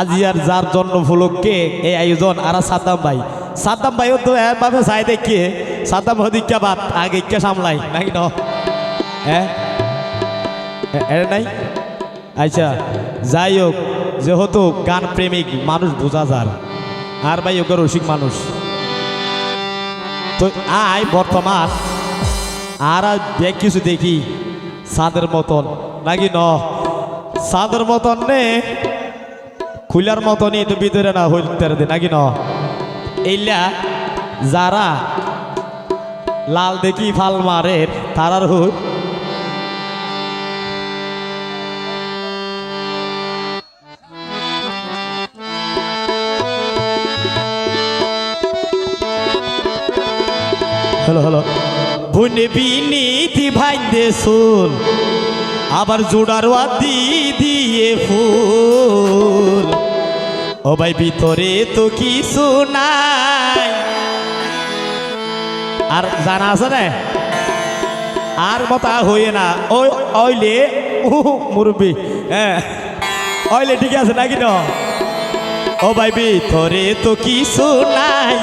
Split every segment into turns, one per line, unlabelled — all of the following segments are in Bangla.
আজিয়ার যার জন্ম উপলক্ষে এই আয়োজন, আর সাদ্দাম ভাই। সাদ্দাম ভাইও তো এভাবে চাই দেখে, সাদ্দাম হদিকা বাদ, আগে ইচ্ছা সামলাই? নাকি ন। হ্যাঁ নাই? আচ্ছা যাই হোক যেহেতু গান প্রেমিক মানুষ বোঝা যার, আর ভাই ওকে রসিক মানুষ। তো আয় বর্তমান, আর দেখ কিছু দেখি, সাদের মতন। নাকি ন? সাদের মতন নে খুলার মতনই তো ভিতরে না হইতে দে নাকি ন? এইলা যারা লাল দেখি ফাল মারে তারার হই হ্যালো হ্যালো বুনে বিনীতি ভাইন্দে সুল আবার জোড়ার দি দিয়ে ফুল। ও ভাই, ভিতরে তো কিছু নাই। আর জানা আছে না? আর মতা হয়ে না। ওই অইলে মুরব্বী হ্যাঁ। অইলে ঠিক আছে নাকি না? ও ভাই, ভিতরে তো কিছু নাই।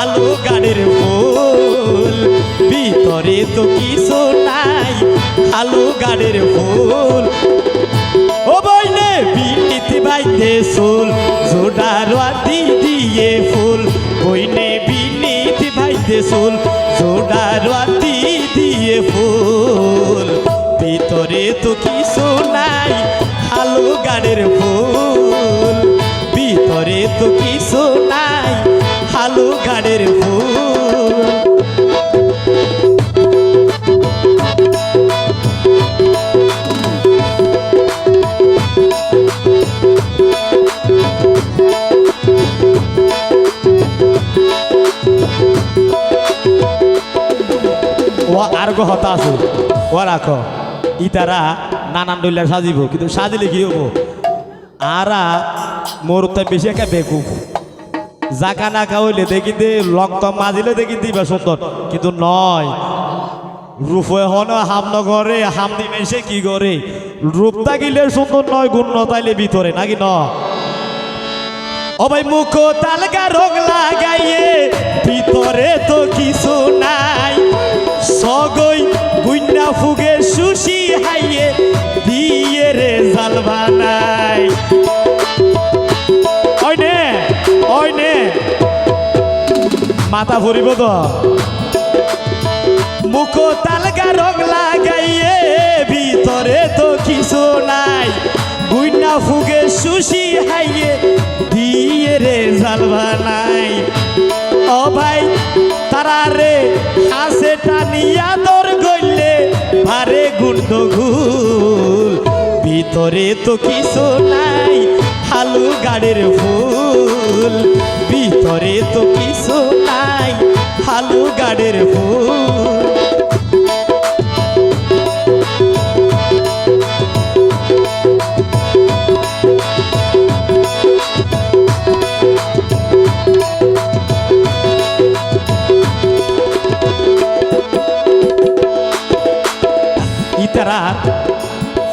আলু গাড়ির ফুল। ভিতরে তো কিছু নাই। আলু গাড়ির ফুল। ও বাইতে সুল জোডার দিয়ে ফুল, বইনে বিনীতি বাইতে সুল জোডার দিয়ে ফুল। ভিতরে তো কিছু নাই, আলু গাড়ির ফুল। ভিতরে তো কিছু নাই, আলু গাড়ির ফুল। গো হতা আছে। ও রাখো ইতারা নানান ডইলা সাজিব, কিন্তু সাজিলে কি হব? আরা মোর তো বেশি একা বেকুফ জাকা না হইলে দেখি দে লঙ্কা মাজিলে দেখি দিবা সুন্দর। কিন্তু নয়। রূপে হন হাম করে হাম দিবে সে কি করে রূপ তাকিলে সুন্দর নয়, গুণ তাইলে ভিতরে, নাকি ন? ও ভাই মুখ তালগা রং লাগাইয়ে, ভিতরে তো কিছু নাই। সগই গুইনা ফুগে সুশি হাইয়ে দিয়ে রে জাল বানাই। ওই নে মাথা ভরিব তো মুখ তালগা রং লাগাইয়ে ভিতরে তো কিছু নাই। গুইনা ফুগে সুশি হাইয়ে দিয়ে রে জালবা টানিয়া দর গইলে ভারে গুন্ড ঘুল। ভিতরে তো কিছু নাই হালু গাড়ির ফুল। ভিতরে তো কিছু নাই হালু গাড়ির ফুল। ইতারা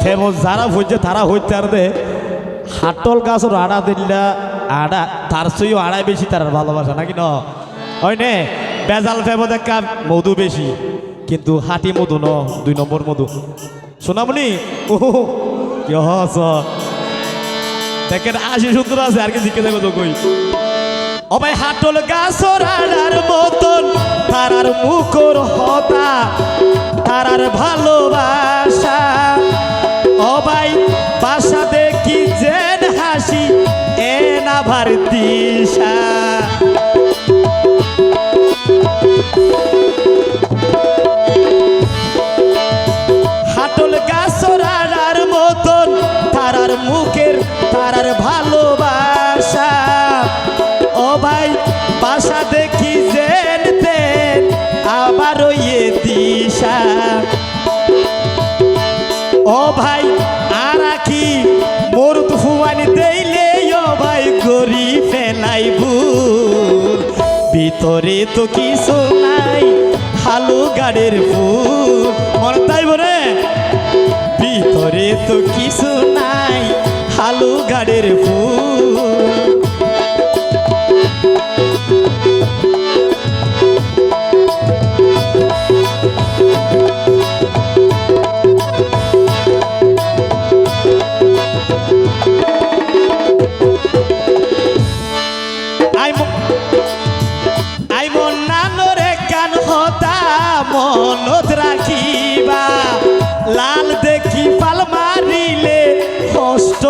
ফেমস যারা হইছে তারা হইতে আর দে। হাটল গাছর আড়া দিল্লা, আড়া, তার চেয়েও আড়াই বেশি তার ভালোবাসা, নাকি ন? হয় নে, বেজাল ফেমস একটা মধু বেশি। কিন্তু হাটি মধু ন, দুই নম্বর মধু। শোনামনি ও কি দেখেন, আশি সুন্দর আছে, আর কি জিজ্ঞেস কই? ভাই হাটল গাছর আড়ার মতন, তারার মুখর হতা, তারার ভালোবাসা। অবাই, বাসা দেখি জেন হাসি এন আবার দিশা। হাটল আড়ার মতন, তারার মুখের, তারার ইয়ে দিশা। ও ভাই, আর কি মোর ফুয়ানি দেইলে, ও ভাই গরি ফেলাই ভুল। ভিতরে তো কিছু নাই হালু গাড়ির ফুল মনে তাই বলে ভিতরে তো কিছু নাই হালু গাড়ির ফুল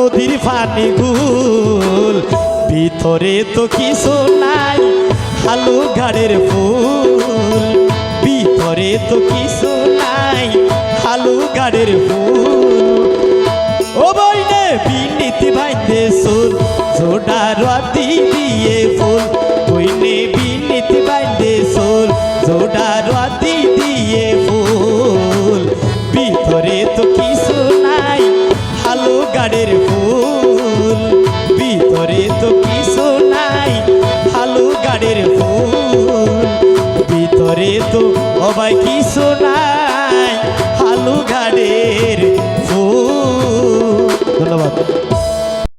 নদীর পানি গুল। ভিতরে তো কিছু নাই আলু ঘাড়ের ফুল। ভিতরে তো কিছু নাই আলু ঘাড়ের ফুল। ও বইনে বিনীতি বাইতে সুর, জোড়া রাতি দিয়ে ফুল। বইনে বিনীতি বাইতে সুর, জোড়া রাতি গাড়ির ফুল। ভিতরে তো কিছু নাই, ভালো গাড়ির ফুল। ভিতরে তো অবাই কিছু নাই, ভালো গাড়ির ফুল। ধন্যবাদ।